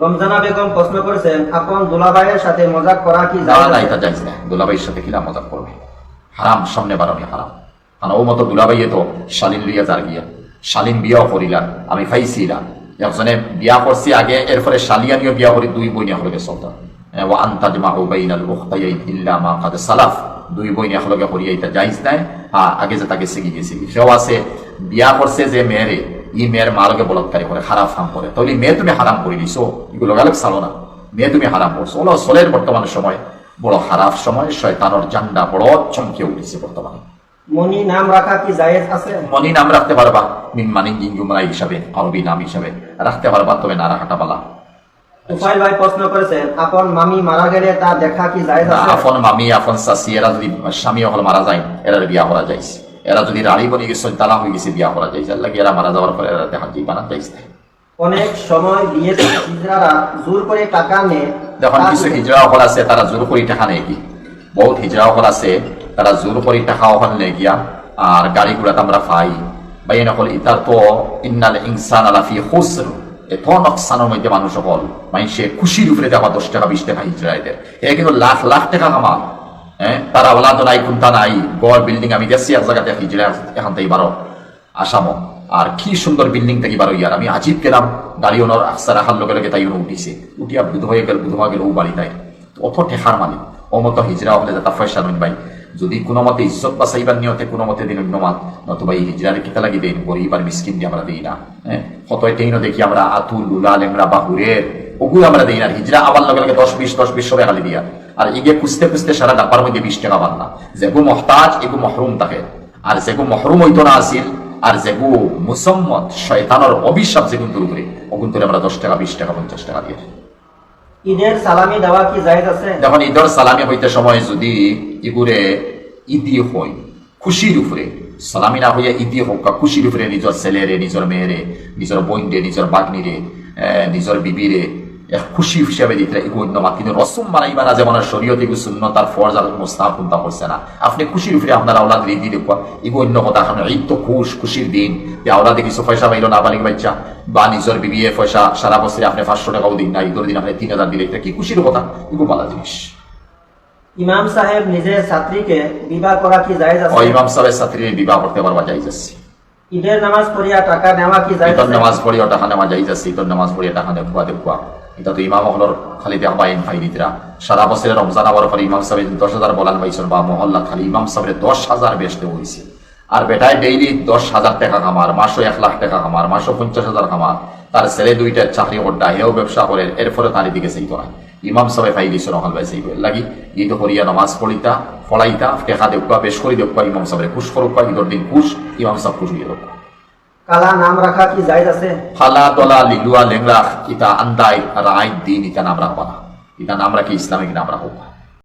রমজানা বেগম প্রশ্ন করেছেন, আপন দুলাভাইয়ের সাথে মজাক করা কি জায়েজ না এটা যাইছে না। দুলাভাইয়ের সাথে কিলা মজা করবে? হারাম, সামনে বারণে হারাম। কারণ ও মতো দুলাভাইয়ে তো শালীন লইয়া যার গিয়া। শালীন বিয়াও করিলাম, আমি পাইছিলাম একজনে বিয়া করছি আগে, এরপরে শালিয়ানিও বিয়া করি, দুই বই হলগে চলতা ও আন্তাজ মা হুবাইনাল উখতাইন ইল্লা মা কাদ সালাফ। দুই বই হলগে করি এটা যাইজ নাই। হ্যাঁ আগে যে তাকে শিখি গেছি সেও আছে, বিয়া করছে যে মেয়েরে। ই মেয়ের মালকে বলৎকারী করে খারাপ কাম করে। তাহলে মেয়ে তুমি হারাম করে দিছো। এগুলো গালক চালো না। মেয়ে তুমি হারাম করছ। ওলা চলের বর্তমান সময় বড় খারাপ সময় শয়তানোর জান্ডা বড় চমকে উঠেছে বর্তমানে। মনি নাম রাখা কি জায়েজ আছে? মনি নাম রাখতে পারবা। মিন মানি জিঙ্গুমরা হিসাবে আরবি নাম হিসাবে। রাখতে পারবা তবে না রাখাটা পালা তুফাইল ভাই প্রশ্ন করেছেন আপন মামি মারা গেলে তা দেখা কি জায়েজ আছে? আফন মামি আফন চাচি এরা যদি স্বামী হল মারা যায় এরা বিয়া করা যাইছে এরা যদি রাড়ি বনি গেছে তালা হয়ে গেছে বিয়া করা। যাইছে লাগে এরা মারা যাওয়ার পরে এরা দেখা যাই বানা যাইছে অনেক সময় হিজড়ারা জোর করে টাকা নেয়। যখন কিছু হিজড়া আছে তারা জোর করি টাকা নেই কি? বহুত হিজড়া আছে তারা জোর করি টাকা গিয়া আর গাড়ি ঘোড়াতে আমরা পাই। বা এই নকল ইতার তো ইন্নাল ইনসান আলাফি এত নকশানের মধ্যে মানুষ সকল মানুষে খুশির উপরে দেওয়া দশ টাকা বিশ টাকা হিজড়া এদের। এ কিন্তু লাখ লাখ টাকা কামা হ্যাঁ? তারা নাই কোনটা নাই। গড় বিল্ডিং আমি গেছি, এক জায়গাতে হিজড়া এখান থেকে বারো। আসামো আর কি সুন্দর বিল্ডিং থেকে বারো ইয়ার। আমি আজিব গেলাম গাড়ি ওনার রাস্তা রাখার তাই উঠিছে। উঠিয়া বুধ হয়ে গেল, বুধ গেল, ও বাড়ি অত ঠেকার মালিক। ও মতো হিজরা হলে যাতা ফয়সা ভাই। যদি কোনো মতে ইজ্জত বাঁচাইবার নিয়তে কোনো মতে দিন অন্যমাত নতুবা এই হিজরারে কিতা লাগি দেন গরিব আর মিসকিন দিয়ে আমরা দিই না। হ্যাঁ? কত টেইনও দেখি আমরা আতুল লুলা লেংরা বাহুরের। ওগুলো আমরা দিই না। হিজরা আবার লগে লগে দশ বিশ দশ বিশ সবে খালি দিয়া। আর এগিয়ে খুঁজতে খুঁজতে সারা ডাব্বার মধ্যে বিশ টাকা না। যেগু মহতাজ এগু মহরুম থাকে। আর যেগু মহরুম হইতো না আসিল আর যেগু মুসম্মত শয়তানোর অভিশাপ যেগুন দূর করে ওগুন করে আমরা দশ টাকা বিশ টাকা পঞ্চাশ টাকা দিয়ে। ঈদের সালামি দেওয়া কি জায়েজ আছে? যখন ঈদর সালামি হইতে সময় যদি ইগুরে ঈদি হই খুশির উপরে সালামি না হইয়া ঈদি হোক খুশির উপরে নিজের ছেলেরে নিজের মেয়েরে নিজের বোনরে নিজের বাগনিরে নিজের বিবিরে খুশি হিসাবে এগু অন্য মাত কিন্তু রসুম মানাইবা না যেমন শরীয়ত শূন্য তার ফরজ আর মোস্তাহ কোনটা করছে না। আপনি খুশির উপরে আপনার আওলাদ ঈদি দেখবা এগু অন্য কথা এখন ঈদ তো খুশ খুশির দিন। যে আওলাদে কিছু পয়সা পাইলো না বালিক বাচ্চা বা নিজের বিবিয়ে পয়সা সারা বছরে আপনি পাঁচশো টাকাও দিন না ঈদের দিন আপনি তিন হাজার দিলে। এটা কি খুশির কথা? এগু ভালো জিনিস। ইমাম সাহেব নিজের ছাত্রীকে বিবাহ করা কি জায়েজ ও আছে ইমাম সাহেবের ছাত্রী বিবাহ করতে পারবা যাই যাচ্ছি ঈদের নামাজ পড়িয়া টাকা নেওয়া কি জায়েজ ইতর আছে? নামাজ পড়ি ওটা নেওয়া যাই যাচ্ছি ইতর নামাজ পড়ি এটা দেখুয়া দেখুয়া। এটা তো ইমাম হলর খালি দেখবা ইন ফাইদিতরা সারা বছরের রমজান আবার পরে ইমাম সাহেব দশ হাজার বলান পাইছেন বা মহল্লা খালি ইমাম সাহেবের দশ হাজার বেচতে হয়েছে আর বেটায় ডেইলি দশ হাজার টাকা কামার মাসও এক লাখ টাকা কামার মাসও পঞ্চাশ হাজার কামার তার ছেলে দুইটা চাকরি করটা হেও ব্যবসা করে এর ফলে তার দিকে সেই নাই। ইমাম সাহেব ফাই দিছে নহল ভাই সেই লাগি ঈদ করিয়া নামাজ পড়িতা ফলাইতা, টেকা দেখুয়া বেশ করে দেখুয়া ইমাম সাহেবের খুশ করুক ঈদর দিন খুশ ইমাম সাহেব খুশ হয়ে দেখুয়া নাম রাখা কি জায়েজ আছে? ফালা দলা লিলুয়া লেংরা ইতা আন্দাই রায় দিন ইতা নাম রাখবা না। ইতা নাম রাখি ইসলামিক নাম রাখবা।